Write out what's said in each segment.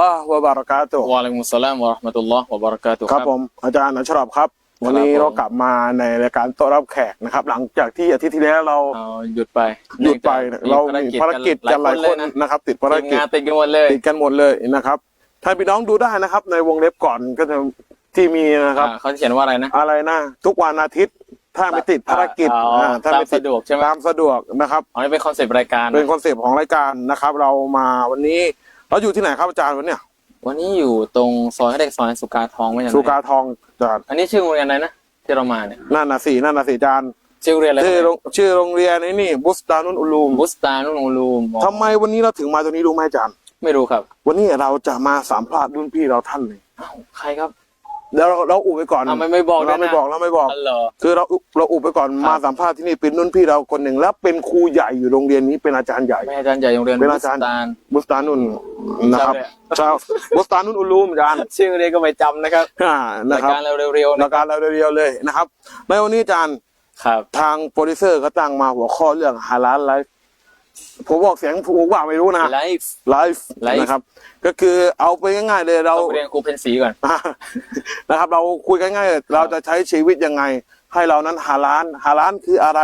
ลอฮ์วะบารากาตุฮ์วะอะลัยกุมุสสลามวะเราะห์มะตุลลอฮ์วะบะเราะกาตุฮ์ครับผมอาจารย์อัชรอบครับ วันนี้ผมเรากลับมาในรายการโต้อนรับแขกนะครับ หลังจากที่อาทิตย์ที่แล้วเราเอาหยุดไปหยุดไปเรามีภารกิจกันหลายคนเลยนะนะครับ ติดภารทีมกิจงานติดกันหมดเลยติดกันหมดเลยนะครับท่านพี่น้องดูได้นะครับ ในวงเล็บก่อนก็จะที่มีนะครับอ่าเขาเขียนว่าอะไรนะ อะไรนะ ทุกวันอาทิตย์ถ้าไม่ติดภารกิจอ๋ออ่าถ้าไม่ติตามสะดวกใช่ไหมตามสะดวกนะครับอันนี้เป็นคอนเซปต์รายการเป็นคอนเซปต์ของรายการนะครับ เรามาวันนี้ เราอยู่ที่ไหนครับอาจารย์วันเนี้ยวันนี้อยู่ตรงซอยเขาเรียกซอยสุกาทองไม่ใช่ไหมสุกาทองอาจารย์อันนี้ชื่อโรงเรียนอะไรนะที่เรามาเนี่ยนั่นน่ะสี่นั่นน่ะสี่อาจารย์ชื่อโรงเรียนอะไรชื่อโรงชื่อโรงเรียนไอ้นี่บุสตานุนอุลูมบุสตานุนอูลูมอ๋อทำไมวันนี้เราถึงมาตรงนี้รู้ไหมอาจารย์ ไม่รู้ครับ วันนี้เราจะมาสัมภาษณ์รุ่นพี่เราท่านหนึ่งอ้าวใครครับ แล้วเราเราอุบไปก่อนอ้าวไม่ไม่บอกเราด้วยนะไม่บอกเราไม่บอกอ๋อเหรอ คือเราอุเราอุบไปก่อนครับ มาสัมภาษณ์ที่นี่เป็นรุ่นพี่เราคนหนึ่งแล้วเป็นครูใหญ่อยู่โรงเรียนนี้เป็นอาจารย์ใหญ่ไม่อาจารย์ใหญ่โรงเรียนเป็นบุอาสจารย์ตานบุสตานุนนะครับชาวเนี่ยชาวบุสตานุนอุลูมอาจารย์ชื่อเรียนก็ไม่จำนะครับอ่านะรายครับการเร็วๆในนะการเราเรียวๆเลยนะครับในวันนี้อาจารย์ ครับ ทางโปรดิวเซอร์เขาตั้งมาหัวข้อเรื่องฮาลาลไลฟ์ ผมบอกเสียงผูกว่าไม่รู้นะไลฟ์ไลฟ์ไลฟ์นะครับ ก็คือเอาไปง่ายๆเลยเราเราเรียนครูเพนสีก่อนนะครับ เราคุยกันง่ายๆเราจะใช้ชีวิตยังไง ให้เรานั้นฮาลานฮาลานคืออะไร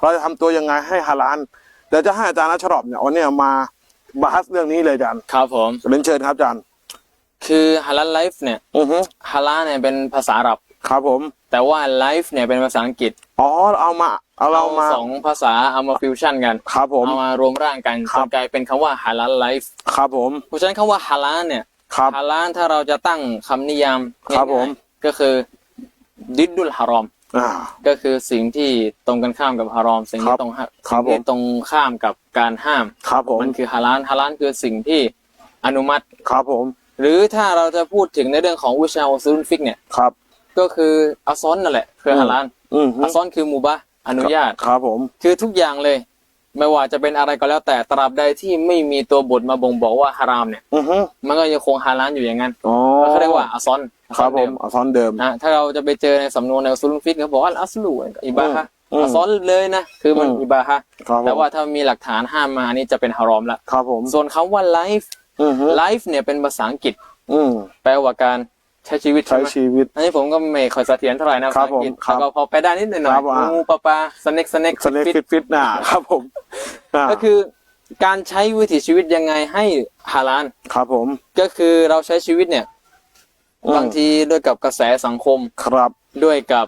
เราจะทำตัวยังไงให้ฮาลานเดี๋ยวจะให้อาจารย์นัชรอบเนี่ยวันเนี้ยมาบาสเรื่องนี้เลยอาจารย์ครับผมเรียนเชิญครับอาจารย์คือฮาลาลไลฟ์เนี่ยอือฮึฮาลาเนี่ยเป็นภาษาอาหรับครับผม แต่ว่าไลฟ์เนี่ยเป็นภาษาอังกฤษอ๋อเอามาเอาเรามาสองภาษาเอามาฟิวชั่นกันครับผมเอามารวมร่างกันครัจบนกลายเป็นคำว่าฮาลาลไลฟ์ครับผมเพราะฉะนั้นคำว่าฮาลาลเนี่ยครับฮาลาลถ้าเราจะตั้งคำนิยามครับผมง่ายๆก็คือดิดดุลฮารอมอ่าก็คือสิ่งที่ตรงกันข้ามกับฮารอม สิ่งครัที่บตรงห้าครับสิ่งที่ผมตรงข้ามกับการห้ามครับผมมันคือฮาลาลฮาลาลคือสิ่งที่อนุมัติครับผม หรือถ้าเราจะพูดถึงในเรื่องของวิชาอุซูลฟิกเนี่ยครับ ก็คืออัซอนนั่นแหละคือมฮาลาลอืมฮึอัซอนคือมูบะห์อนุญาตครับผม คือทุกอย่างเลย ไม่ว่าจะเป็นอะไรก็แล้วแต่ตราบใดที่ไม่มีตัวบทมาบ่งบอกว่าฮารามเนี่ยอือฮึมันก็ยังคงฮาลาลอยู่อย่างนั้นอ๋อเขาเรียกว่าอัซอนอัซคอรันบผเดิมมอัซอนเดิมนะถ้าเราจะไปเจอในสำนวนในอุซูลุลฟิกเขาบอกว่าอัสลูอิบาฮะอืมอัซอนเลยนะคือมันอืมอิบาฮะครับผมแต่ว่าถ้ามีหลักฐานห้ามมาอันนี้จะเป็นฮารอมละครับผมส่วนคำว่าไลฟ์อือฮึไลฟ์เนี่ยเป็นภาษาอังกฤษอืมแปลว่าการ ใช้ชีวิตใช้ใช่ไหมชีวิต อันนี้ผมก็ไม่ค่อยเสถียรเท่าไหร่นะครัภาบษาอังกฤษผมครับแต่ก็พอไปได้นิดหน่อยครับว่างูปลาปลาสเน็กสเน็กสเน็กฟิตฟิตน่ะครับผมอ่าก็คือ การใช้วิถีชีวิตยังไงให้ฮาลาลครับผมก็คือเราใช้ชีวิตเนี่ยอืมบางทีด้วยกับกระแสสังคมครับด้วยกับ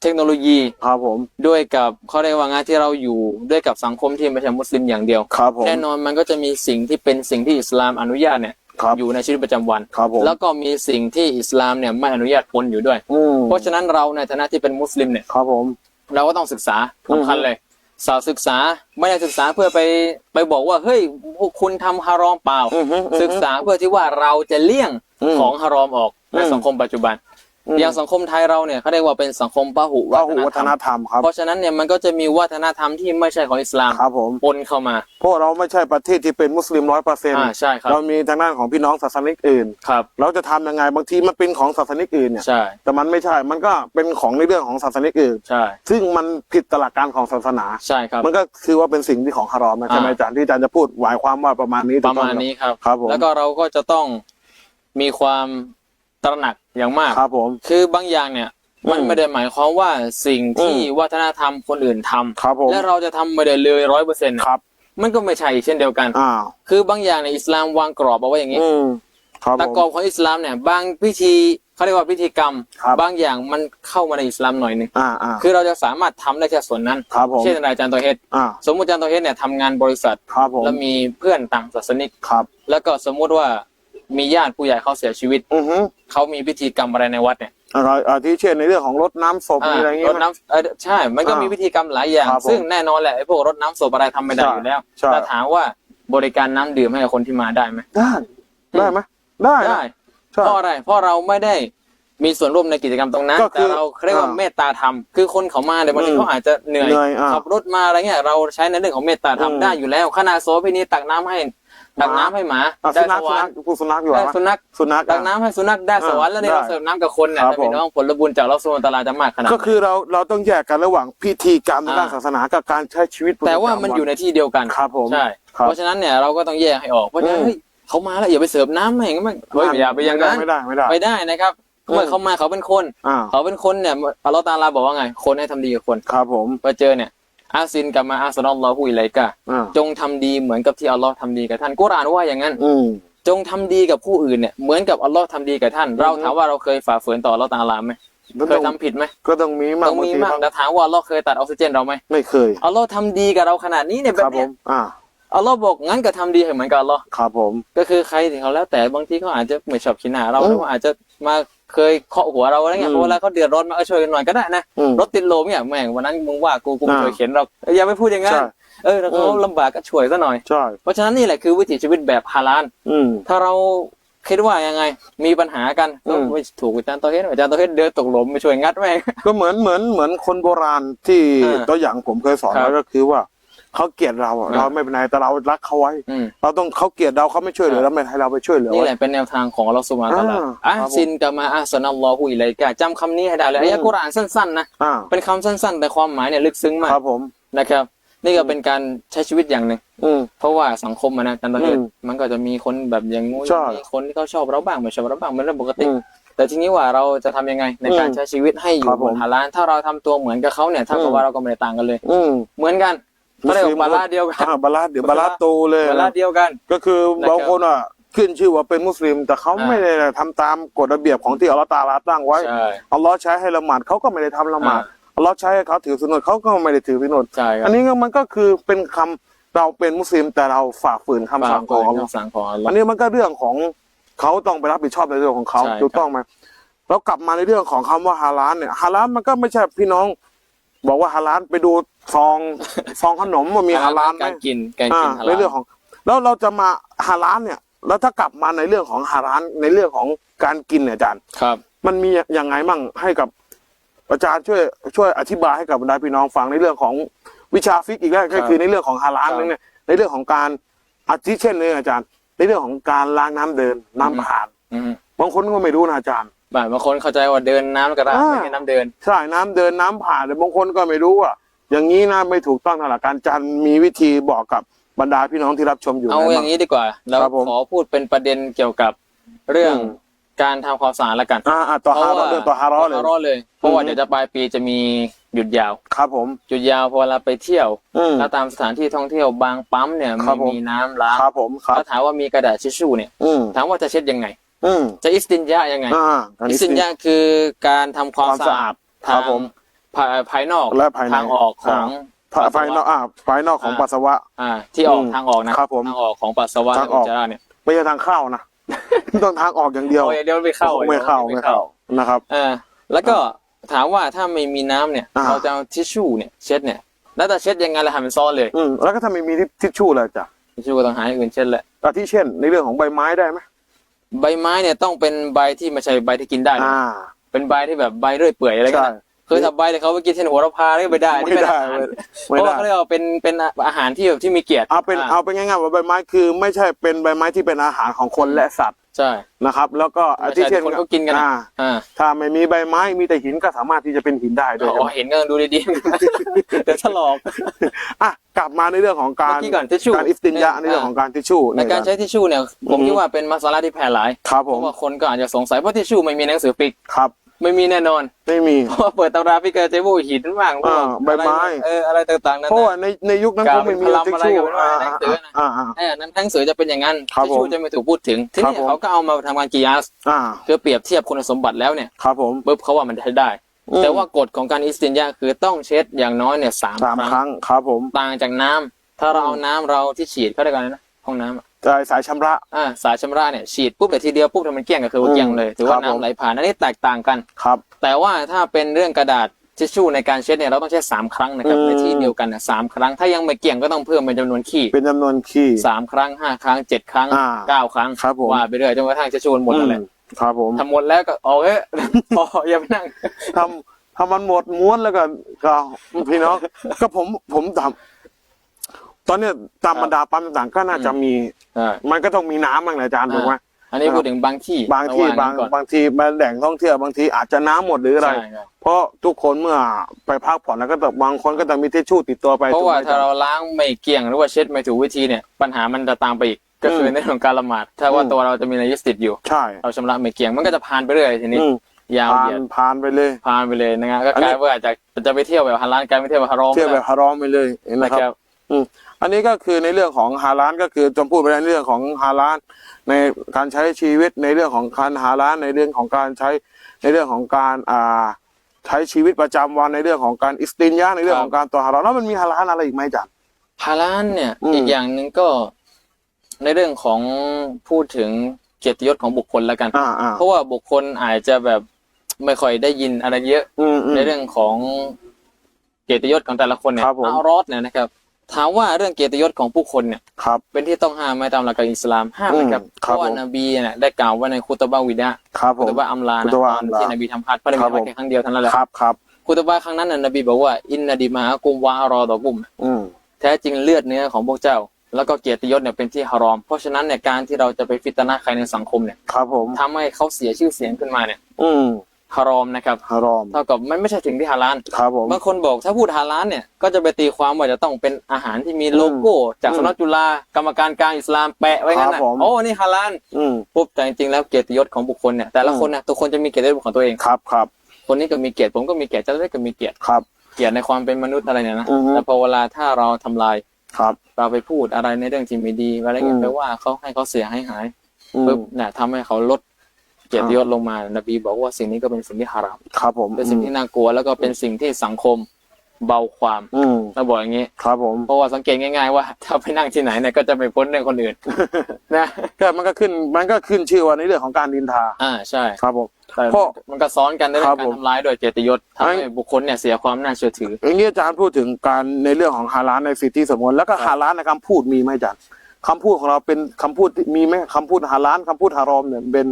เทคโนโลยี ครับผมด้วยกับเขาเรียกว่างานที่เราอยู่ด้วยกับสังคมที่ไม่ใช่มุสลิมอย่างเดียว ครับผมแน่นอนมันก็จะมีสิ่งที่เป็นสิ่งที่อิสลามอนุญาตเนี่ย ครับอยู่ในชีวิตประจำวัน ครับผม แล้วก็มีสิ่งที่อิสลามเนี่ยไม่อนุญาตปนอยู่ด้วยอืมเพราะฉะนั้นเราในฐานะที่เป็นมุสลิมเนี่ย ครับผม เราก็ต้องศึกษาอือฮึสำคัญเลยสาวศึกษาไม่ได้ศึกษาเพื่อไปไปบอกว่าเฮ้ยพวกคุณทำฮารอมเปล่าอือฮึอือฮึศึกษาเพื่อที่ว่าเราจะเลี่ยงอืมของฮารอมออกในอืมสังคมปัจจุบัน อืมอย่างสังคมไทยเราเนี่ยเขาเรียกว่าเป็นสังคมพหุว่าวัฒหูนวัธฒรรมนธรรมครับเพราะฉะนั้นเนี่ยมันก็จะมีวัฒนธรรมที่ไม่ใช่ของอิสลามครับผมปนเข้ามาเพราะเราไม่ใช่ประเทศที่เป็นมุสลิมร้อยเปอร์เซ็นต์อ่าใช่ครับเรามีทางด้านของพี่น้องศาสนิกอื่นครับเราจะทำยังไงบางทีมันเป็นของศาสนิกอื่นเนี่ยใช่แต่มันไม่ใช่มันก็เป็นของในเรื่องของศาสนิกอื่นใช่ซึ่งมันผิดตลาดการของศาสนาใช่ครับมันก็คือว่าเป็นสิ่งที่ของฮารอมนะใช่ไหมอ่าอาจารย์ที่อาจารย์จะพูดหมายความว่าประมาณนี้ปถูระกต้องมาณนี้ครับครับผมแล้วก็เราก็จะต้องมีความ ตระหนักอย่างมาก ครับผม คือบางอย่างเนี่ย มันอืมไม่ได้หมายความว่าสิ่งที่อืมวัฒนธรรมคนอื่นทำครับผมและเราจะทำไม่ได้เลยร้อยเปอร์เซ็นต์ครับ มันก็ไม่ใช่เช่นเดียวกัน อ้าวคือบางอย่างในยอิสลามวางกรอบเอาไว้อย่างนี้ อืมครับแต่ผมกรอบของอิสลามเนี่ย บางพิธีเขาเรียกว่าพิธีกรรม ครับ บางอย่างมันเข้ามาในอิสลามหน่อยหนึงอ่าอ่าคือเราจะสามารถทำได้แค่ส่วนนั้น ครับผมเช่นอะไรอาจารย์ตัวเฮดอ่าสมมุติอาจารย์ตัวเฮดเนี่ยทำงานบริษัท ครับผมแล้วมีเพื่อนต่างศาสนิก ครับ แล้วก็สมมุติว่า มีญาติผู้ใหญ่เขาเสียชีวิตอือฮึเขามีพิธีกรรมอะไรในวัดเนี่ยอะไรอาที่เช่นในเรื่องของรดน้ำศพมีอะไรอย่างรงี้ดน้ำเออใช่ มันก็อ่ามีมีพิธีกรรมหลายอย่าง ครับผมซึ่งแน่นอนแหละไอ้พวกรดน้ำศพอะไรทำไม่ได้ใช่อยู่แล้วใช่ แต่ถามว่าบริการน้ำดื่มให้กับคนที่มาได้ไหมได้ได้ไหมได้นะได้ ใช่ เพราะอะไร เพราะเราไม่ได้มีส่วนร่วมในกิจกรรมตรงนั้น ก็คืแต่อเราเรียกว่าอ่าเมตตาธรรม คือคนเขามาเนี่ยบางทีอืมเขาอาจจะเหนื่อย เหนื่อยอ่าขับรถมาอะไรเงี้ย เราใช้ในเรื่องของเมตตาธรรมอืมได้อยู่แล้วขนาดโซพินีตักน้ำให้ ตักน้ำให้หมาอะได้สุนัสขสุวรนัรขค์พวกสุนัขอยู่ได้ไหมสุนัขสุนัขตักอะน้ำให้สุนัขได้สวรรค์แล้วเนี่ยได้เราเสิร์ฟน้ำกับคนเนี่ยครับแต่พี่ผมน้องผลบุญจากเราสุนตราจะมากขนาดไหนก็คือเราเราต้องแยกกันระหว่างพิธีกรรมทางด้านอ่าศาสนากับการใช้ชีวิตประจำแต่ว่ามันอยู่ในที่เดียวกันครับผมใช่ครับ เพราะฉะนั้นเนี่ยเราก็ต้องแยกให้ออกเพราะฉะนั้นอืม เฮ้ยเขามาแล้วอย่าไปเสิร์ฟน้ำให้มันเฮ้ยอย่าไปอย่างนั้นไม่ได้ไม่ได้ไม่ได้นะครับอืมเมื่อเขามาเขาเป็นคน อ่าเขาเป็นคนเนี่ยอัลลอฮ์ตาลาบอกว่าไง คนให้ทำดีกับคนครับผมพอเจอเนี่ย อาซินกับมาอาสนอลลอฮุอิไลกะอ่าจงทำดีเหมือนกับที่อัลลอฮ์ทำดีกับท่านกุรอานว่าอย่างนั้นอืมจงทำดีกับผู้อื่นเนี่ยเหมือนกับอัลลอฮ์ทำดีกับท่าน เราถามว่าเราเคยฝ่าฝืนต่ออัลลอฮ์ตาลาไหมก็เคต้ยองทำผิดไหมก็ต้องมีมากต้องมีบางทีมากบางแต่ถามว่าอัลลอฮ์เคยตัดออกซิเจนเราไหมไม่เคยอัลลอฮ์ทำดีกับเราขนาดนี้เนี่ยแบครับบผเนี้ยมอ่าอัลลอฮ์บอกงั้นก็ทำดีให้เหมือนกับอัลลอฮ์ครับผม ก็คือใครที่เขาแล้วแต่บางทีเขาอาจจะไม่ชอบขี้หน้าเราอืมหรือว่าอาจจะมา เคยเคาะหัวเราอะไรเงี้ยอืมเพราะเวลาเขาเดือดร้อนมาก็ช่วยกันหน่อยก็ได้นะอืมรถติดลมเนี่ยแม่งวันนั้นมึงว่ากูกูไม่อ่าช่วยเข็นเราเอ้ยอย่าไปพูดอย่างนั้นใช่เออถ้าเขาอืมลำบากก็ช่วยซะหน่อยใช่เพราะฉะนั้นนี่แหละคือวิถีชีวิตแบบฮาลาลอืมถ้าเราคิดว่ายังไง มีปัญหากันอืก็มไม่ถูกอาจารย์โตเฮดอาจารย์โตเฮดเดินตกหลุมไปช่วยงัดแม่งก็เหมือนเหมือนเหมือนคนโบราณที่อ่าตัวอย่างผมเคยสอนครับไว้ก็คือว่า เขาเกลียดเราอะอ่าเราไม่เป็นไรแต่เรารักเขาไว้ อืม เราต้องเขาเกลียดเราเขาไม่ช่วยเหลือครับเราไม่ให้เราไปช่วยเหลือนี่ไว้แหละเป็นแนวทางของอัลลอฮฺสุบฮานะฮูวะตะอาลาอ่าอะครับผมซินกามาอัสนัลลอฮุอิไลกะจำคำนี้ให้ได้เลยอืม อายะกุรอานสั้นๆนะอ่าเป็นคำสั้นๆ แต่ความหมายเนี่ยลึกซึ้งมากครับผม นะครับ นี่ก็เป็นการใช้ชีวิตอย่างหนึ่ง อืม เพราะว่าสังคมมันนะอาจารย์โตเฮดอืมมันก็จะมีคนแบบอย่างงู้นใช่มีคนที่เขาชอบเราบ้างไม่ชอบเราบ้างเป็นเรื่องปกติ อืมแต่ทีนี้ว่าเราจะทำยังไงในการอืมใช้ชีวิตให้อยู่ครับบผนมฮาลาลถ้าเราทำตัวเหมือนกับเขาเนี่ยเท่ากับอืมว่าเราก็ไม่ได้ต่างกันเลย อืม เหมือนกัน ก็เรียกว่าบาลาเดียวกันอ่าบาลาดเดี๋ยวบาลาดตูเลยบาลาเดียวกัน ก็คือนะครับบางคนอะขึ้นชื่อว่าเป็นมุสลิม แต่เขาอ่าไม่ได้ทำตามกฎระเบียบของที่อัลลอฮฺตาลาตั้งไว้ใช่อัลลอฮ์ใช้ให้ละหมาดเขาก็ไม่ได้ทำละหมาดอ่าอัลลอฮ์ใช้ให้เขาถือสุนนเขาก็ไม่ได้ถือสุนนใช่ครับอันนี้ก็มันก็คือเป็นคำเราเป็นมุสลิมแต่เราฝ่าฝืนคำสั่งของอัลลอฮ์คำสั่งของอัลลออัฮ์นนี้มันก็เรื่องของเขาต้องไปรับผิดชอบในเรื่องของเขาใช่ครับถูกต้องไหมแล้วกลับมาในเรื่องของคำว่าฮาลาลเนี่ยฮาลาลมันก็ไม่ใช่พี่น้อง บอกว่าฮาลาลไปดูซองซองขนมว่ามีฮาลาลไหมการกินการอ่ากินฮาในลาลเรื่องของ แล้วเราจะมาฮาลาลเนี่ย แล้วถ้ากลับมาในเรื่องของฮาลาลในเรื่องของการกินเนี่ยอาจารย์ครับ มันมียังไงมั่งให้กับ อาจารย์ช่วยช่วยอธิบายให้กับบรรดาพี่น้องฟังในเรื่องของวิชาฟิกอีกแล้วก็คือในเรื่องของฮาลาลครับเนี่ยในเรื่องของการอาทิเช่นเลยอาจารย์ ในเรื่องของการล้างน้ำเดินน้ำผ่านอืมบางคนก็ไม่รู้นะอาจารย์บางบางคนเข้าใจว่าเดินน้ำแล้วก็ราดอ่าไม่ใช่น้ำเดิน ใช่น้ำเดินน้ำผ่านแต่บางคนก็ไม่รู้ว่าอย่างนี้นะไม่ถูกต้องทางหลักการอาจารย์มีวิธีบอกกับบรรดาพี่น้องที่รับชมอยู่เอาไหมอบ้าย่างนี้ดีกว่าแล้วครับผม ขอพูดเป็นประเด็นเกี่ยวกับเรื่องอืมการทำความสะอาดละกันอ่าอ่าต่อฮารอเรื่องต่อฮารอเลยต่อเลย เพราะว่าอืมเดี๋ยวจะปลายปีจะมีหยุดยาว ครับผม หยุดยาวพอเวลาไปเที่ยวอืมแล้วตามสถานที่ท่องเที่ยวบางปั๊มเนี่ยครัไม่บผม มีน้ำล้างครับผมครับแล้วถามว่ามีกระดาษทิชชู่เนี่ย อืมถามว่าจะเช็ดยังไง อืมจะอิสตินยายังไงอ่าอันอินี้สตินยาคือการทำความความสะสะอาอาดดครับทางผมภายภายนอกและภายในทางออกของภายภายนอกอ่าภายนอกของอ่าปัสสาวะ อ่า ที่ออกอืมทางออกนะครับผมทางออกของปัสสาวะทางออกอุจจาระเนี่ยไม่ใช่ทางเข้านะต้องทางออกอย่างเดียวโอ้ยเดี๋ยวมันไม่เข้าไม่เข้าดี๋ยวไม่เข้านะครับเออแล้วก็ถามว่าถ้าไม่มีน้ำเนี่ยอ่าเราจะเอาทิชชู่เนี่ยเช็ดเนี่ยแล้วจะเช็ดยังไงล่ะให้มันซ้อนเลยอืมแล้วก็ถ้าไม่มีทิชชู่เลยจ้ะทิชชู่ก็ต้องหาอย่างอื่นเช็ดแหละอาทิเช่นในเรื่องของใบไม้ได้ไหม ใบไม้เนี่ยต้องเป็นใบที่ไม่ใช่ใบที่กินได้นะอ่า เป็นใบที่แบบใบเรื่อยเปื่อยอะไรใช่เงี้ยคือถ้าใบที่เขาไปกินเช่นโหัวระพานี่ไม่ได้นี่ไม่เป็นได้อาหารไม่เพราะได้ว่าเขาเรียกว่าเป็นเป็นอาหารที่แบบที่มีเกียรติเอาเป็นเอาเป็นง่ายๆว่าใบไม้คือ ไม่ใช่เป็นใบไม้ที่เป็นอาหารของคนและสัตว์ ใช่ นะครับ แล้วก็อาไม่ทิใช่เช่นที่คนเขากินกันนะอ่าอ่าถ้าไม่มีใบไม้มีแต่หินก็สามารถที่จะเป็นหินได้ด้วยอ๋อเห็นก็ต้องดูดีๆเดี๋ยวถลอกอะกลับมาในเรื่องของการเมื่อกี้ก่อนทิชชู่การอิฟตินยะเนี่ยในเรื่องของการทิชชู่ในการใช้ทิชชู่เนี่ยผมอือฮึคิดว่าเป็นมาสาระที่แพร่หลายครับเพผมราะว่าคนก็อาจจะสงสัยเพราะทิชชู่ไม่มีหนังสือปิกครับ ไม่มีแน่นอน ไม่มี เพราะว่าเปิดตำราพิกาเจบูหินบ้างพวกอ่าใบไม้ เอออะไรต่างๆนั่นเพราะว่านะในในยุคนั้นกล่าก็วไม่มีเป็นพลังทิชอะไรชู่ก็ไม่รู้อ่าในหนังสือนะอ่าอ่า เออนั้นหนังสือจะเป็นอย่างนั้นครับทิชชู่ผมจะไม่ถูกพูดถึงทีครับนี้ผม เขาก็เอามาทำการกิยาสอ่าคือเปรียบเทียบคุณสมบัติแล้วเนี่ยครับผม ปุ๊บเขาว่ามันใช้ได้ อืม แต่ว่ากฎของการอิสตินยาคือต้องเช็ดอย่างน้อยเนี่ยสามสามคครั้รั้งงครับผม ต่างจากน้ำถ้าเราเอาน้ำเราที่ฉีดเขาเรียกว่าอะไรนะห้องน้ำอะ สายสายชำระ อ่าสายชำระเนี่ยฉีดปุ๊บแต่ทีเดียวปุ๊บทำมันเกลี้ยงก็คือว่าอืมเกลี้ยงเลยถือว่าครับผมน้ำไหลผ่านอันนี้แตกต่างกันครับ แต่ว่าถ้าเป็นเรื่องกระดาษทิชชู่ในการเช็ดเนี่ยเราต้องใช้สามครั้งนะครับอืมในที่เดียวกันนะสามครั้งถ้ายังไม่เกลี่ยงก็ต้องเพิ่มเป็นจำนวนขี้เป็นจำนวนขี้สามครั้งห้าครั้งเจ็ดครั้งอ่าเก้าครั้งครับผมว่าไปเรื่อยจนกระทั่งทิชชู่มันหมดนั่นแหละอืมครับผมทำหมดแล้วก็ออกเอ้ยพออย่าไปนั่งทำทำมันหมดม้วนแล้วก็ก็พี่น้องก็ผมผมทำ ตอนเนี้ยตามครับบรรดาปั๊มต่างๆก็น่าจะมี อ่ามันก็ต้องมีน้ำบ้างแหละอาจารย์อ่าถูกไหมอันนี้พูดถึงบางที่บางที่ระหว่บางนั้นก่อนบางทีมาแหล่งท่องเที่ยวบางทีอาจจะน้ำหมดหรืออะไร ใช่ครับเพราะทุกคนเมื่อไปพักผ่อนแล้วก็ต้องบางคนก็จะมีทิชชู่ติดตัวไปเพราะว่าถูกไหมถ้าเราล้างไม่เกลี่ยงหรือว่าเช็ดไม่ถูกวิธีเนี่ยปัญหามันจะตามไปอีกก็คือในเรื่องของการละหมาดถ้าว่าอืมตัวเราจะมีนายิสติดอยู่ ใช่เราชำระไม่เกี่ยงมันก็จะพานไปเรื่อยทีนี้ อืมยาวผ่าเหยียนดผ่านไปเลย พานไปเลยนะครับก็อันกนี้ลายว่าจะจะไปเที่ยวแบบฮาลาลกลายไปเที่ยวแบบฮารอมเที่ยวแบบฮารอมไปเลยเห็นไหมนะคครัรับ บ อืม อันนี้ก็คือในเรื่องของฮาลานก็คือจำพูดไปในเรื่องของฮาลานในการใช้ชีวิตในเรื่องของการฮาลานในเรื่องของการใช้ในเรื่องของการอ่าใช้ชีวิตประจำวันในเรื่องของการอิสตินยาในเรื่องของการต่อฮาลานแล้วมันมีฮาลานอะไรอีกไหมจ๊ะฮาลาลเนี่ยอืมอีกอย่างหนึ่งก็ในเรื่องของพูดถึงเกียรติยศของบุคคลแล้วกันอ่าอ่าเพราะว่าบุคคลอาจจะแบบไม่ค่อยได้ยินอะไรเยอะอืมอืมในเรื่องของเกียรติยศของแต่ละคนเนี่ยครับผมอัลรอดเนี่ยนะครับ ถามว่าเรื่องเกียรติยศของผู้คนเนี่ยครับ เป็นที่ต้องห้ามไหมตามหลักการอิสลามห้ามนะครับอืมเพครับราะว่าผมนบีเนี่ยได้กล่าวไว้ในคุตบะวิดะครับผคุมตบะอัมลาคุนะตตบะออันมลาที่นบีทำฮัจญ์พระนบีครับผมทำแค่ครั้งเดียวเท่านั้นแหละครับครับคุตบะครั้งนั้นน่ะนบีบอกว่าอินนาดิมาอากุมวะอารอดอกุมอืมแท้จริงเลือดเนื้อของพวกเจ้า แล้วก็เกียรติยศเนี่ยเป็นที่ฮารอม เพราะฉะนั้นเนี่ยการที่เราจะไปฟิตนาใครในสังคมเนี่ยครับผมทำให้เขาเสียชื่อเสียงขึ้นมาเนี่ย อืม ฮารอมนะครับฮารอม เท่ากับมันไม่ใช่ถึงที่ฮาลาลครับผม บางคนบอกถ้าพูดฮาลาลเนี่ยก็จะไปตีความว่าจะต้องเป็นอาหารที่มีโลโก้ จากอืมสำนักจุฬากรรมการกลางอิสลามแปะไว้งั้นครันะบผม โอ้นี่ฮาลาลอืม ปุ๊บแต่จริงๆแล้วเกียรติยศของบุคคลเนี่ยแต่ละคนเนี่ยทุกคนจะมีเกียรติยศของตัวเอง ครับครับคนนี้ก็มีเกียรติผมก็มีเกียรติเจ้าเล็กก็มีเกียรติครับ เกียรติในความเป็นมนุษย์อะไรเนี่ยนะอือฮึ แต่พอเวลาถ้าเราทำลายครับ เราไปพูดอะไรในเรื่องที่ไม่ดีอะไรเงี้อืยม ไปว่าเขาให้เขาเสียให้หายอืมปุ๊บเนี่ยทำให้เขาลด เกียรติยศลงมานบีบอกว่าสิ่งนี้ก็เป็นสิ่งที่ฮารามครับผมเป็นสิ่งที่น่ากลัวแล้วก็เป็นสิ่งที่สังคมเบาความอืมเราบอกอย่างนี้ครับผมเพราะว่าสังเกตง่าย ๆ ว่าถ้าไปนั่งที่ไหนเนี่ยก็จะไปพ้นเรื่องคนอื่นนะก็มันก็ขึ้นมันก็ขึ้นชื่อว่าในเรื่องของการดินทา อ่าใช่ครับผมแต่เพราะมันก็ซ้อนกันในเรื่ครัองบการผมทำร้ายโดยเกียรติยศทำไอ้ให้บุคคลเนี่ยเสียความน่าเชื่อถืออย่างนี้อาจารย์พูดถึงการในเรื่องของฮาลาลในสิทธิสมมติแล้วก็ครับฮาลาลในคำพูดมีไหมอาจารย์คำพูดของเราเป็นคำพูดที่มีไหมคำพูดฮาลาลคำพูดฮารอมเนี่ยเป็น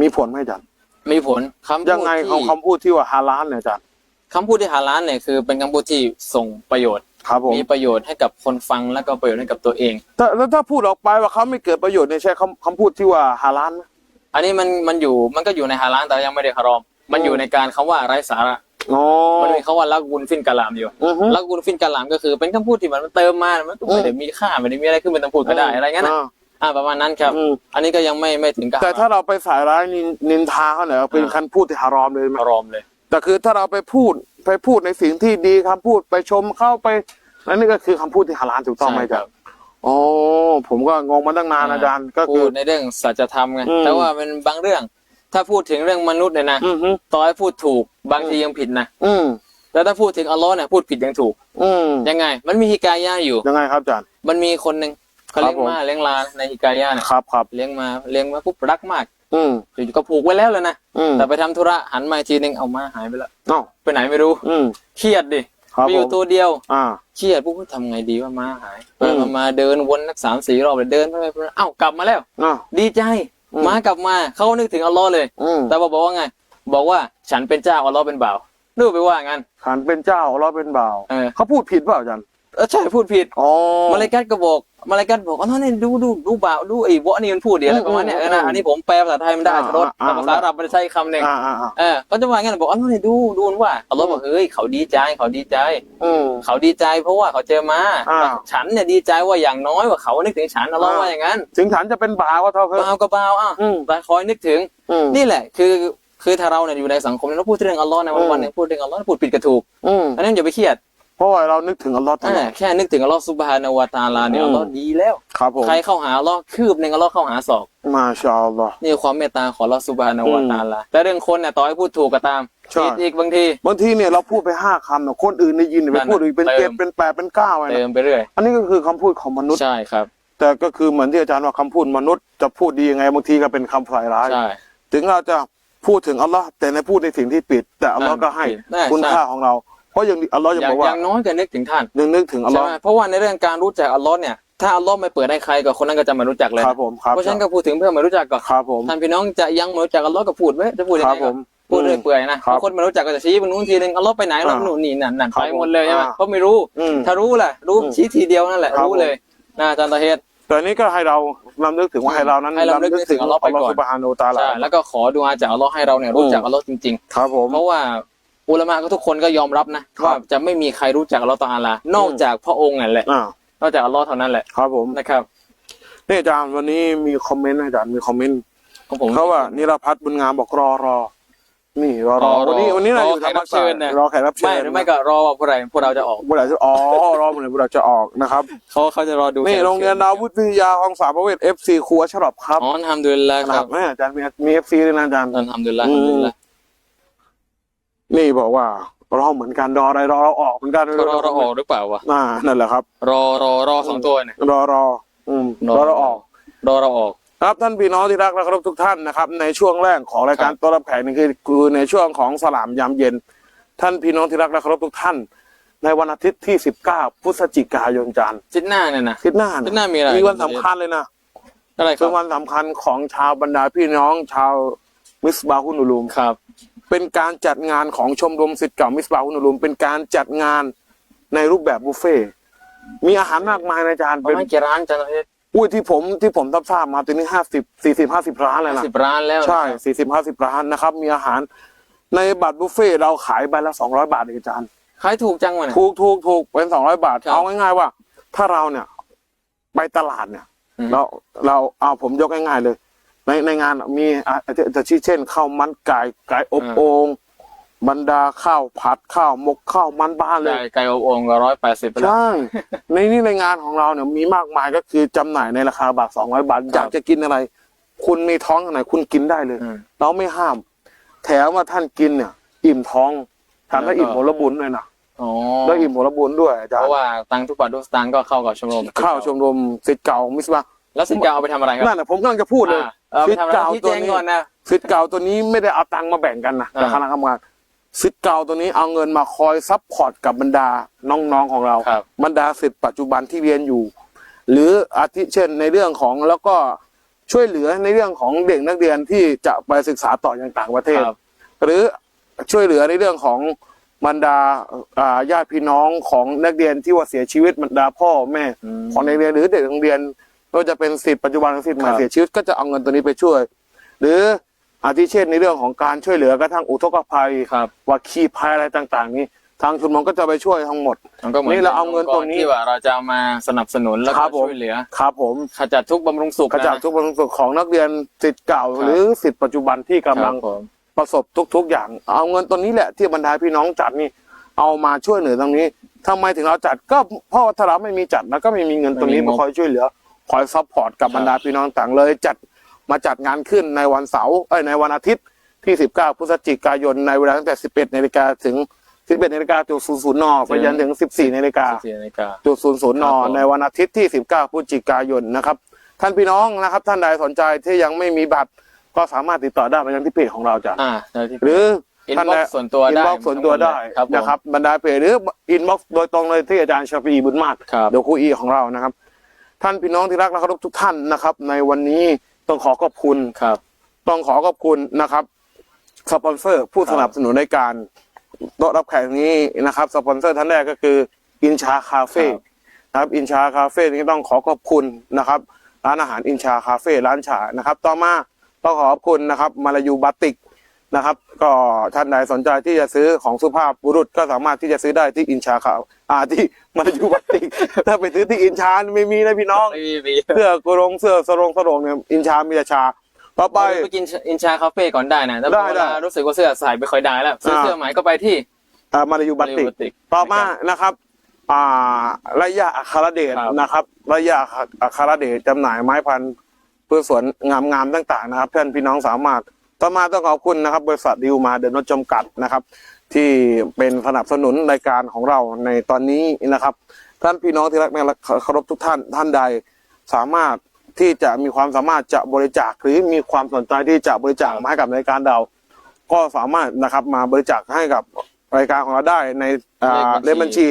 มีผลไหมอาจารย์มีผลคำพูดยังไงของที่คำพูดที่ว่าฮาลาลเนี่ยอาจารย์คำพูดที่ฮาลาลเนี่ยคือเป็นคำพูดที่ส่งประโยชน์ ครับผมมีประโยชน์ให้กับคนฟังแล้วก็ประโยชน์ให้กับตัวเอง แต่แล้วถ้าพูดออกไปว่าเขาไม่เกิดประโยชน์เนี่ยใช้คำคำพูดที่ว่าฮาลาลไหม อันนี้มันมันอยู่มันก็อยู่ในฮาลาลแต่ยังไม่ได้ฮารอม มันอยู่ในการคำว่าไร้สาระ อ๋อ มันมีคำว่าลักบุญฟินกะลามอยู่อือฮึลักบุญฟินกะลามก็คือเป็นคำพูดที่มันเติมมามันก็ไม่ได้มีค่าไม่ได้มีอะไรขึ้นเป็นคำพูดก็ได้อะไรเงี้ยนะอ่า อ่าประมาณนั้นครับ อืม อันนี้ก็ยังไม่ไม่ถึงกับแต่ถ้าเราไปสายร้ายนินนินทาเขาเนี่ยเป็นคำพูดที่ฮารอมเลยไหมฮารอมเลย แต่คือถ้าเราไปพูดไปพูดในสิ่งที่ดีคำพูดไปชมเข้าไปนั่นนี่ก็คือคำพูดที่ฮาลาลถูกต้องไหมใช่อาครัจารบย์อ๋อผมก็งงมาตั้งนานอาจารย์ก็พูคือดในเรื่องสัจธรรมไงอืม แต่ว่าเป็นบางเรื่อง ถ้าพูดถึงเรื่องมนุษย์เนี่ยนะอืมฮึต่อให้พูดถูกบางทียังผิดนะอืมแล้วถ้าพูดถึงอัลลอฮ์เนี่ยพูดผิดยังถูกอืมยังไง มันมีฮิกายะห์อยู่ ยังไงครับอาจารย์ มันมีคนหนึ่ง เขาครับเลี้ยงผมมาเลี้ยงลาในฮิกายะห์เนี่ยครับครับเลี้ยงมาเลี้ยงมาปุ๊บรักมาก อืมอยู่ๆก็ผูกไว้แล้วเลยนะอืมแต่ไปทำธุระหันมาอีกทีนึงเอามาหายไปแล้วเอ้าไปไหนไม่รู้ อืมเครียดดิครับไปอผยู่มตัวเดียว อ่าเครียดปุ๊บทำไงดีว่ามาหายอืมมามาเดินวนนักสามสี่รอบเลยเดินไปไปเอ้ากลับมาแล้วอ่าดีใจอืมมากลับมาเขานึกถึงอัลลอฮ์เลยอืมแต่บอกว่าไง บอกว่าฉันเป็นเจ้าอัลลอฮ์เป็นบ่าวดูไปว่างั้นขันเป็นเจ้าเราเป็นบ่าวเออเขาพูดผิดเปล่าอาจารย์ เออใช่พูดผิดอ๋อ มาเลกัดก็บอกมาเลกัดบอกอ๋อนี่ดูดูดูบ่าวดูไอ้วะนี่มันพูดเดียวอะไรประมาณเนี้ยเออนะอืมอันนี้ผมแปลภาษาไทยมันได้อ่าชรสอ่าแต่ภาษาอาหรับมันจะใช้คำหนึ่งอ่าอ่าอ่าเออเขาจะว่างั้นบอกอ๋อนี่ดูดูมันว่าอัลลอฮ์บอกเฮ้ยเขาดีใจเขาดีใจ อืม เขาดีใจเพราะว่าเขาเจอมาอ่า ฉันเนี่ยดีใจว่าอย่างน้อยว่าเขานึกถึงฉันอัลลอฮ์ว่าอย่างนั้นถึงฉันจะเป็นบ่าวก็เท่าเถอะบ่าวก็บ่าวอะอืมแต่คอยนึกถึง อืม นี่แหละคือคือถ้าเราเนี่ยอยู่ในสังคมเราพูดเรื่องอัลลอฮ์ในวันอืมวันหนึงพูดเรื่องอัลลอฮ์พูดผิดก็ถูกอืม อันนั้นอย่าไปเครียด เพราะว่าเรานึกถึงอัลลอฮ์ตลออ่าดแค่นึกถึงอัลลอฮ์ซุบฮานะฮูวะตะอาลาเนี่ยอืมอัลลอฮ์ดีแล้วครับผมใครเข้าหาอัลลอฮ์คืบหนึ่งอัลลอฮ์เข้าหาศอกมาชาอัลลอฮ์นี่คือความเมตตาของอัลลอฮ์ซุบฮานะฮูวะตะอาลาแต่เรื่องคนเนี่ยต่อให้พูดถูกก็ตามใช่ผิดอีกบางทีบางทีเนี่ยเราพูดไปห้าคำเนี่ยคนอื่นได้ยินเนี่ยไปนั่นพูดอีกเป็นเติมเจ็ดเป็นแปดเป็นเก้าเลยเตินะมไปเรื่อยอันนี้ก็คือคำพูดของมนุษย์ใช่ครับ แต่ก็คือเหมือนที่อาจารย์ว่าคำพูดมนุษย์จะพูดดียังไงบางทีก็เป็นคำฝ่ายร้ายใช่ถึงเราจะพูดถึงอัลลอฮ์แต่ในพูดในสิ่งที่ปิด แต่อัลลอฮ์ก็ให้ได้คุณใช่ค่าของเรา เพราะอย่างอัลลอฮ์อจะย่าบงอกอว่าย่างน้อยก็นึกถึงท่านนึกนึกถึงอัลลใช่อฮ์ไหมเพราะว่าในเรื่องการรู้จักอัลลอฮ์เนี่ยถ้าอัลลอฮ์ไม่เปิดให้ใครก็คนนั้นก็จะไม่รู้จักเลยครับผมครับเพราะฉะนั้นก็พูดถึงเพื่อไม่รู้จักก่อนครับผมท่านพี่น้องจะยังไม่รู้จักอัลลอฮ์ก็พูดไว้จะพูดยังคไงรับผก็ม พูดเรื่อยเปื่อยนะครับบางคนไม่รู้จักก็จะชี้ไปนู้นทีนึงอัลลอฮ์ไปไหนเราอ่าหนูนนี่นั่นนั่นครับไปหมดเลยใช่ไหมอ่า เพราะไม่รู้ อืม ถ้ารู้แหละรู้อืมชี้ทีเดียวนั่นแหละครับ รู้เลยนะอาจารย์ตาเฮด แต่นี้ก็ให้เราลำลึกถึงว่าให้เรานั้นให้เราลำลึกถึงนึกถึงอัอัลลลลออฮ์ฮ์ไปก่อนสุบฮานุตะอาลาใช่แล้วก็ขอดูอาจากอัลลอฮ์ให้เราเนี่ยรู้จักอัลลอฮ์จริงครับผมๆเพราะว่า อุลามะก็ทุกคนก็ยอมรับนะครับว่าจะไม่มีใครรู้จักอัลลอฮ์ตะอาลานอกจากพระองค์นั่นแหละอ่านอกจากอัลลอฮ์เท่านั้นแหละครับผมนะครับนี่อาจารย์วันนี้มีคอมเมนต์นะอาจารย์มีคอมเมนต์ของผมเขาว่านิรพัฒน์บุญงามบอกรอรอนี่รอรอรอรอวันนี้วันนี้เรารออยู่แขธรกรมรับเชิศาสตญร์นะรอแขกรับเชิญไม่หรือไม่ก็รอว่าพวกเราพวกเราจะออกเมื่อไหร่จะอ๋อรอเมื่อไหร่เราจะออกนะครับเขาเขาจะรอดูนี่แขกโรงเรียนดาวพุทธวิทยาของสามประเวศเอฟซีครัวฉลอบครับอ๋อทำดูแลนะคครัรับบแม่อาจารย์มีมีเอฟซีด้วยนะอาจารย์ทำดูแลอืมทำดูแล นี่บอกว่ารอเหมือนกันรออะไรรอเราออกเหมือนกันเขารอเราออกหรือเปล่าวะอ่านั่นแหละครับ รอรอรอสองตัวเนี่ยรอรออืมรอเราออก รอเราออกครับท่านพี่น้องที่รักและเคารพทุกท่านนะครับ ในช่วงแรกของรายการครับต้อนรับแขกนี่คือคือในช่วงของสลามยามเย็น ท่านพี่น้องที่รักและเคารพทุกท่าน ในวันอาทิตย์ที่ 19 พฤศจิกายนจันทร์จิตหน้าเนี่ยนะอาทิตย์หน้าอาทิตย์หน้ามีอะไรมีวันสำคัญเลยนะอะไรคเป็รันบวันสำคัญของชาวบรรดาพี่น้องชาวมิสบาฮุนุลูมครับ เป็นการจัดงานของชมรมสิทธิ์เก่ามิสบาฮุนุลูมเป็นการจัดงานในรูปแบบบุฟเฟ่ต์มีอาหารมากมายนะอาจารย์ ประเป็นมาณกี่ร้านจันทร์อุ้ยที่ผมที่ผมทราบมาตอนนี้ห้าสิบสี่สิบห้าสิบร้านเลยนะ สิบร้านแล้วใช่สี่สิบห้าสิบร้านนะครับ มีอาหารในบัตรบุฟเฟ่ต์เราขายใบละสองร้อยบาทเองอาจารย์ ขายถูกจังวะเนี่ย ถูกถูกถูกเป็นสองร้อยบาท ครับเอาง่ายๆว่า ถ้าเราเนี่ย ไปตลาดเนี่ย อืม เราเราเอาผมยกง่ายๆเลย ในในงานมีอะจะจะชี้เช่นข้าวมันไก่ไก่อบโอ่งบรรดาข้าวผัดข้าวหมกข้าวมันบ้านเลยไก่ไก่อบโอ่งก็ร้อยแปดสิบไปแล้วใช่ในนี่ในงานของเราเนี่ยมีมากมายก็คือจำหน่ายในราคาบาทสองร้อยบาทอยากจะกินอะไร คุณมีท้องไหนคุณกินได้เลยอืมเราไม่ห้าม แถมว่าท่านกินเนี่ย อิ่มท้องทานได้แล้วก็อิ่มผลบุญเลยนะอ๋อได้อิ่มผลบุญด้วยอาจารเพย์ราะว่าตังค์ทุกบาททุกสตางค์ก็เข้ากับชมรมข้าวชมรมสิทธิ์เก่ามิสบาแล้วสินเกาเอาไปทำอะไรครันั่นแหละผมกำลังจะพูดเลยอ่า เอาไปสิททำธิ์อะไรเก่าที่ตัวแจ้งนี้ก่อนนะ สิทธิ์เก่าตัวนี้ไม่ได้เอาตังค์มาแบ่งกันนะกับอ่าคณะกรรมการสิทธิ์เก่าตัวนี้เอาเงินมาคอยซัพพอร์ตกับบรรดาน้องๆของเรา ครับ บรรดาสิทธิ์ปัจจุบันที่เรียนอยู่ หรืออาทิเช่นในเรื่องของแล้วก็ช่วยเหลือในเรื่องของเด็กนักเรียนที่จะไปศึกษาต่ออย่างต่างประเทศ ครับ หรือช่วยเหลือในเรื่องของบรรดาอ่าญาติพี่น้องของนักเรียนที่ว่าเสียชีวิตบรรดาพ่อแม่อืม ของนักเรียนหรือเด็กโรงเรียน ไม่ว่าจะเป็นสิทธิ์ปัจจุบันหรือสิทธิ์ใหม่ครับ เสียชีวิตก็จะเอาเงินตัวนี้ไปช่วย หรืออาทิเช่นในเรื่องของการช่วยเหลือกระทั่งอุทกภัยครับว่าคีภัยอะไรต่างๆ นี้ทางชนมก็จะไปช่วยทั้งหมด มันก็เหมือนนี่เราเอาเงินตรงนี้ที่ว่าเราจะเอามาสนับสนุนแล้วคก็รับผม ช่วยเหลือ ครับผม ขจัดทุกข์บำรุงสุขกระจายนะ ทุกบรรสุขของนักเรียนสิทธิ์เก่าครับ หรือสิทธิ์ปัจจุบันที่กำลังครับผมประสบทุก ๆ อย่าง เอาเงินตัวนี้แหละที่บรรดาพี่น้องจัดนี่เอามาช่วยเหลือตรงนี้ทำไมถึงเราจัดก็เพราะว่าถ้าเราไม่มีจัดแล้วก็ไม่มีเงินตรงนี้ไม่มีมางบคอยช่วยเหลือ คอยซัพพอร์ตกับครับบรรดาพี่น้องต่างเลย จัดมาจัดงานขึ้นในวันเสาร์เอ้ยในวันอาทิตย์ที่ 19 พฤศจิกายนในเวลาตั้งแต่ 11นาฬิกาถึง 11นาฬิกาจุด00นไปจนถึง 14นาฬิกาสี่นาฬิกาจุดศูนย์ศูนย์นครับผมในวันอาทิตย์ที่ 19 พฤศจิกายนนะครับ ท่านพี่น้องนะครับ ท่านใดสนใจที่ยังไม่มีบัตรก็สามารถติดต่อได้ไปยังที่เพจของเราจ้ะอ่าเจ้าที่หรืออินท่านบ็ใดอกส่วนตัวอินได้บ็อกส่วนตัวได้ครับผมนะครับบรรดาเพจหรืออินบ็อกโดยตรงเลยที่อาจารย์ชาฟีบุญมาศครับเดี๋ยวครูอีของเรานะครับ ท่านพี่น้องที่รักและเคารพทุกท่านนะครับ ในวันนี้ต้องขอขอบคุณครับ ต้องขอขอบคุณนะครับสปอนเซอร์ผู้ครับสนับสนุนในการโต๊ะรับแขกนี้นะครับสปอนเซอร์ท่านแรกก็คืออินชาคาเฟ่ครับนะครับอินชาคาเฟ่นี้ต้องขอขอบคุณนะครับ ร้านอาหารอินชาคาเฟ่ร้านชานะครับ ต่อมาต้องขอขอบคุณนะครับมาลายูบาติก นะครับ ก็ท่านใดสนใจที่จะซื้อของสุภาพบุรุษก็สามารถที่จะซื้อได้ที่อินชาคาอ่าที่มาลายูบาติกถ้าไปซื้อที่อินชาไม่มีนะพี่น้องไม่มีมีเสื้อกรงเสื้อสรงสรงเนี่ยอินชามีแต่ชาต่อไปไปกินอินชาคาเฟ่ก่อนได้นะแต่ได้เวได้ลารู้สึกว่าเสื้อใส่ไม่ค่อยได้แล้วซื้ออ่าเสื้อใหม่ก็ไปที่อ่ามาลายูบัตติก Batik ต่อมานะครับอ่าระยะอัครเดชครับนะครับ ระยะอัครเดชจำหน่ายไม้พันธุ์พืชสวนงามๆต่าง ๆ นะครับท่านพี่น้องสามารถ ต่อมาต้องขอบคุณนะครับ บริษัทดิวมาเดนนจำกัดนะครับ ที่เป็นสนับสนุนรายการของเราในตอนนี้นะครับ ท่านพี่น้องที่รักและเคารพทุกท่านท่านใดสามารถที่จะมีความสามารถจะบริจาคหรือมีความสนใจที่จะบริจาคมาให้กับรายการเรา ก็สามารถนะครับมาบริจาคให้กับรายการของเราได้ในอ่าเลเลขขบับัญญชี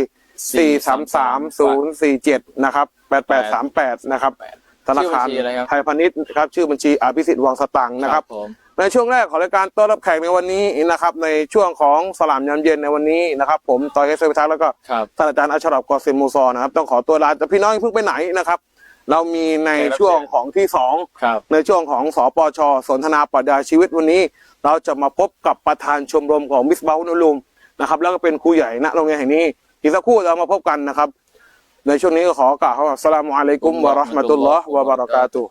ชี 4 3 3 0 4 7 นะครับ 8838 นะครับ ธนาคารชื่อบัญชีอะไรครับไทยพาณิชย์ครับ ชื่อบัญชีอภิสิทธิ์วังสตังค์นะครับผม ในช่วงแรกของรายการต้อนรับแขกในวันนี้นะครับในช่วงของสลามยามเย็นในวันนี้นะครับผมตอยเฮสเซอร์พิทักษ์แล้วก็ครับท่านอาจารย์อัชรบกอเซมมูซอนะครับต้องขอตัวลาแต่พี่น้องอย่าเพิ่งไปไหนนะครับเรามีในแขกรับเชิญช่วงของที่สองครับในช่วงของสปชสนทนาปรัชญาชีวิตวันนี้ เราจะมาพบกับประธานชมรมของมิสบาฮุนุลุมนะครับแล้วก็เป็นครูใหญ่ณโรงเรียนแห่งนี้อีกสักครู่เรามาพบกันนะครับ ในช่วงนี้ก็ขอกล่าวคำว่าอัสสลามุอะลัยกุมวะเราะห์มะตุลลอฮ์วะบะเราะกาตุฮ์